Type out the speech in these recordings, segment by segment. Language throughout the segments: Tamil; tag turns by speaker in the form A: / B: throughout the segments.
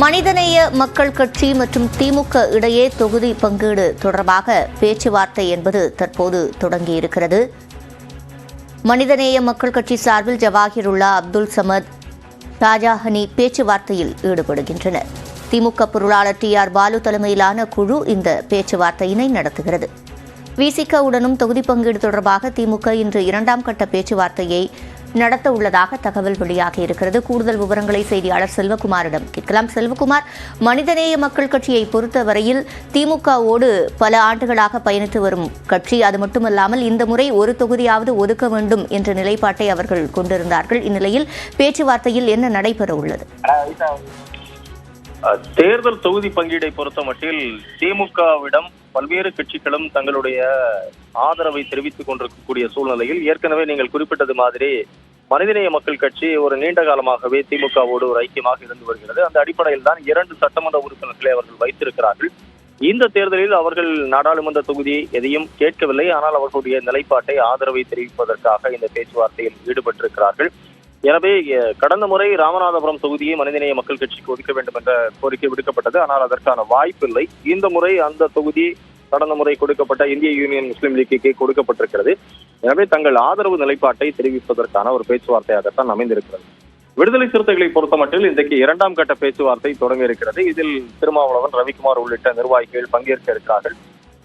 A: மனிதநேய மக்கள் கட்சி மற்றும் திமுக இடையே தொகுதி பங்கீடு தொடர்பாக பேச்சுவார்த்தை என்பது தற்போது தொடங்கியிருக்கிறது. மனிதநேய மக்கள் கட்சி சார்பில் ஜவாஹிருல்லா அப்துல் சமத் ஷாஜாஹனி பேச்சுவார்த்தையில் ஈடுபடுகின்றனர். திமுக பொருளாளர் டி ஆர் பாலு தலைமையிலான குழு இந்த பேச்சுவார்த்தையினை நடத்துகிறது. விசிக உடனும் தொகுதி பங்கீடு தொடர்பாக திமுக இன்று இரண்டாம் கட்ட பேச்சுவார்த்தையை நடத்த உள்ளதாக தகவல் வெளியாகி இருக்கிறது. கூடுதல் விவரங்களை செய்தியாளர் செல்வகுமாரிடம் கேட்கலாம். செல்வகுமார் மனிதநேய மக்கள் கட்சியை பொறுத்தவரையில் திமுகவோடு பல ஆண்டுகளாக பயணித்து வரும் கட்சி. அது மட்டுமல்லாமல் இந்த முறை ஒரு தொகுதியாவது ஒதுக்க வேண்டும் என்ற நிலைப்பாட்டை அவர்கள் கொண்டிருந்தார்கள். இந்நிலையில் பேச்சுவார்த்தையில் என்ன நடைபெற உள்ளது
B: தேர்தல் தொகுதி பங்கீடை பொறுத்த மட்டில் திமுகவிடம் பல்வேறு கட்சிகளும் தங்களுடைய ஆதரவை தெரிவித்துக் கொண்டிருக்கக்கூடிய சூழ்நிலையில் ஏற்கனவே நீங்கள் குறிப்பிட்டது மாதிரி மனிதநேய மக்கள் கட்சி ஒரு நீண்ட காலமாகவே திமுகவோடு ஒரு ஐக்கியமாக இருந்து வருகிறது. அந்த அடிப்படையில் தான் இரண்டு சட்டமன்ற உறுப்பினர்களை அவர்கள் வைத்திருக்கிறார்கள். இந்த தேர்தலில் அவர்கள் நாடாளுமன்ற தொகுதி எதையும் கேட்கவில்லை. ஆனால் அவர்களுடைய நிலைப்பாட்டை ஆதரவை தெரிவிப்பதற்காக இந்த பேச்சுவார்த்தையில் ஈடுபட்டிருக்கிறார்கள். எனவே கடந்த முறை ராமநாதபுரம் தொகுதியை மனிதநேய மக்கள் கட்சிக்கு ஒதுக்க வேண்டும் என்ற கோரிக்கை விடுக்கப்பட்டது. ஆனால் அதற்கான வாய்ப்பில்லை இந்த முறை அந்த தொகுதி கடந்த முறை கொடுக்கப்பட்ட இந்திய யூனியன் முஸ்லீம் லீக்கிற்கு கொடுக்கப்பட்டிருக்கிறது. எனவே தங்கள் ஆதரவு நிலைப்பாட்டை தெரிவிப்பதற்கான ஒரு பேச்சுவார்த்தையாகத்தான் அமைந்திருக்கிறது. விடுதலை சிறுத்தைகளை பொறுத்தமட்டில் இன்றைக்கு இரண்டாம் கட்ட பேச்சுவார்த்தை தொடங்க இருக்கிறது. இதில் திருமாவளவன் ரவிக்குமார் உள்ளிட்ட நிர்வாகிகள் பங்கேற்க இருக்கிறார்கள்.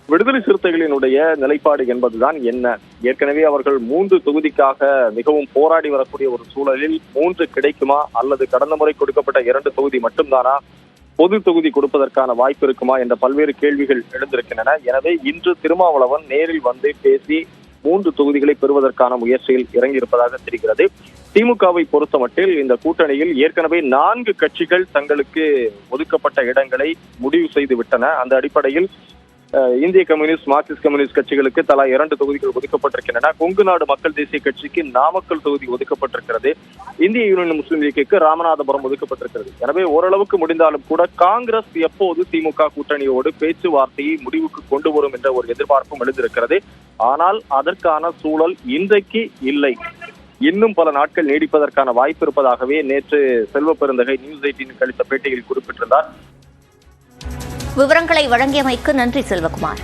B: விடுதலை சிறுத்தைகளினுடைய நிலைப்பாடு என்பதுதான் என்ன? ஏற்கனவே அவர்கள் மூன்று தொகுதிக்காக மிகவும் போராடி வரக்கூடிய ஒரு சூழலில் மூன்று கிடைக்குமா? அல்லது கடந்த முறை கொடுக்கப்பட்ட இரண்டு தொகுதி மட்டும்தானா? பொது தொகுதி கொடுப்பதற்கான வாய்ப்பு இருக்குமா? என்ற பல்வேறு கேள்விகள் எழுந்திருக்கின்றன. எனவே இன்று திருமாவளவன் நேரில் வந்து பேசி மூன்று தொகுதிகளை பெறுவதற்கான முயற்சியில் இறங்கியிருப்பதாக தெரிகிறது. திமுகவை பொறுத்தமட்டில் இந்த கூட்டணியில் ஏற்கனவே நான்கு கட்சிகள் தங்களுக்கு ஒதுக்கப்பட்ட இடங்களை முடிவு செய்து விட்டன. அந்த அடிப்படையில் இந்திய கம்யூனிஸ்ட் மார்க்சிஸ்ட் கம்யூனிஸ்ட் கட்சிகளுக்கு தலா இரண்டு தொகுதிகள் ஒதுக்கப்பட்டிருக்கின்றன. கொங்கு நாடு மக்கள் தேசிய கட்சிக்கு நாமக்கல் தொகுதி ஒதுக்கப்பட்டிருக்கிறது. இந்திய யூனியன் முஸ்லீம் லீக்கிற்கு ராமநாதபுரம் ஒதுக்கப்பட்டிருக்கிறது. எனவே ஓரளவுக்கு முடிந்தாலும் கூட காங்கிரஸ் எப்போது திமுக கூட்டணியோடு பேச்சுவார்த்தையை முடிவுக்கு கொண்டு வரும் என்ற ஒரு எதிர்பார்ப்பும் எழுந்திருக்கிறது. ஆனால் அதற்கான சூழல் இன்றைக்கு இல்லை. இன்னும் பல நாட்கள் நீடிப்பதற்கான வாய்ப்பு இருப்பதாகவே நேற்று செல்வ பெருந்தகை நியூஸ் எயிட்டீன் அளித்த பேட்டியில் குறிப்பிட்டிருந்தார்.
A: விவரங்களை வழங்கியமைக்கு நன்றி செல்வகுமார்.